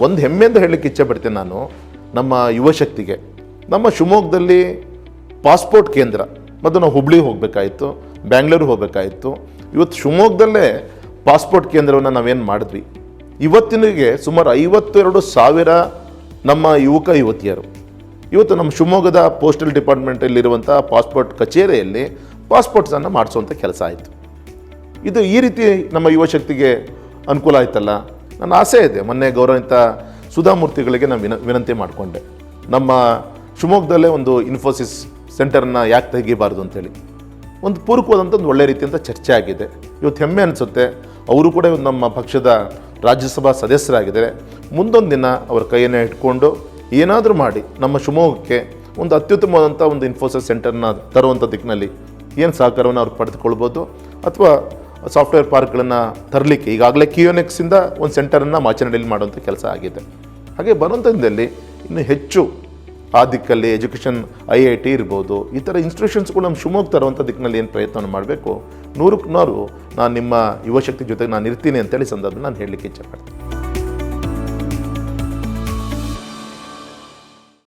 ಒಂದು ಹೆಮ್ಮೆಯಿಂದ ಹೇಳಲಿಕ್ಕೆ ಇಚ್ಛೆ ಪಡ್ತೀನಿ ನಾನು ನಮ್ಮ ಯುವಶಕ್ತಿಗೆ ನಮ್ಮ ಶಿವಮೊಗ್ಗದಲ್ಲಿ ಪಾಸ್ಪೋರ್ಟ್ ಕೇಂದ್ರ, ಮತ್ತು ನಾವು ಹುಬ್ಳಿಗೆ ಹೋಗಬೇಕಾಯಿತು ಬ್ಯಾಂಗ್ಳೂರಿಗೆ ಹೋಗಬೇಕಾಯಿತು. ಇವತ್ತು ಶಿವಮೊಗ್ಗದಲ್ಲೇ ಪಾಸ್ಪೋರ್ಟ್ ಕೇಂದ್ರವನ್ನು ನಾವೇನು ಮಾಡಿದ್ವಿ? ಇವತ್ತಿನಿಗೆ ಸುಮಾರು ಐವತ್ತೆರಡು ಸಾವಿರ ನಮ್ಮ ಯುವಕ ಯುವತಿಯರು. ಇವತ್ತು ನಮ್ಮ ಶಿವಮೊಗ್ಗದ ಪೋಸ್ಟಲ್ ಡಿಪಾರ್ಟ್ಮೆಂಟಲ್ಲಿರುವಂಥ ಪಾಸ್ಪೋರ್ಟ್ ಕಚೇರಿಯಲ್ಲಿ ಪಾಸ್ಪೋರ್ಟ್ಸನ್ನು ಮಾಡಿಸುವಂಥ ಕೆಲಸ ಆಯಿತು. ಇದು ಈ ರೀತಿ ನಮ್ಮ ಯುವಶಕ್ತಿಗೆ ಅನುಕೂಲ ಆಯ್ತಲ್ಲ? ನನ್ನ ಆಸೆ ಇದೆ. ಮೊನ್ನೆ ಗೌರವಿತ ಸುಧಾಮೂರ್ತಿಗಳಿಗೆ ನಾನು ವಿನ, ವಿನಂತಿ ಮಾಡಿಕೊಂಡೆ. ನಮ್ಮ ಶಿವಮೊಗ್ಗದಲ್ಲೇ ಒಂದು ಇನ್ಫೋಸಿಸ್ ಸೆಂಟರ್ನ ಯಾಕೆ ತೆಗಿಬಾರ್ದು ಅಂತೇಳಿ ಒಂದು ಪೂರಕವಾದಂಥ ಒಂದು ಒಳ್ಳೆ ರೀತಿಯಂಥ ಚರ್ಚೆ ಆಗಿದೆ. ಇವತ್ತು ಹೆಮ್ಮೆ ಅನಿಸುತ್ತೆ. ಅವರು ಕೂಡ ನಮ್ಮ ಪಕ್ಷದ ರಾಜ್ಯಸಭಾ ಸದಸ್ಯರಾಗಿದ್ದಾರೆ. ಮುಂದೊಂದು ದಿನ ಅವರ ಕೈಯನ್ನು ಇಟ್ಕೊಂಡು ಏನಾದರೂ ಮಾಡಿ ನಮ್ಮ ಶಿವಮೊಗ್ಗಕ್ಕೆ ಒಂದು ಅತ್ಯುತ್ತಮವಾದಂಥ ಒಂದು ಇನ್ಫೋಸಿಸ್ ಸೆಂಟರ್ನ ತರುವಂಥ ದಿಕ್ಕಿನಲ್ಲಿ ಏನು ಸಹಕಾರವನ್ನು ಅವ್ರು ಪಡೆದುಕೊಳ್ಬೋದು ಅಥವಾ ಸಾಫ್ಟ್ವೇರ್ ಪಾರ್ಕ್ಗಳನ್ನು ತರಲಿಕ್ಕೆ ಈಗಾಗಲೇ ಕಿಯೋನೆಕ್ಸಿಂದ ಒಂದು ಸೆಂಟರನ್ನು ಮಾಚನಹಳ್ಳಿಯಲ್ಲಿ ಮಾಡುವಂಥ ಕೆಲಸ ಆಗಿದೆ. ಹಾಗೆ ಬರುವಂಥ ದಿನದಲ್ಲಿ ಇನ್ನು ಹೆಚ್ಚು ಆ ದಿಕ್ಕಲ್ಲಿ ಎಜುಕೇಷನ್ ಐ ಐ ಟಿ ಇರ್ಬೋದು, ಈ ಥರ ಇನ್ಸ್ಟಿಟ್ಯೂಷನ್ಸ್ಗಳು ನಮ್ಮ ಶಿವಮೊಗ್ಗ ತರುವಂಥ ದಿಕ್ಕಿನಲ್ಲಿ ಏನು ಪ್ರಯತ್ನವನ್ನು ಮಾಡಬೇಕು? ನೂರಕ್ಕೆ ನೂರು ನಾನು ನಿಮ್ಮ ಯುವಶಕ್ತಿ ಜೊತೆಗೆ ನಾನು ಇರ್ತೀನಿ ಅಂತೇಳಿ ಸಂದರ್ಭ ನಾನು ಹೇಳಲಿಕ್ಕೆ ಇಚ್ಛೆ ಪಡ್ತೀನಿ.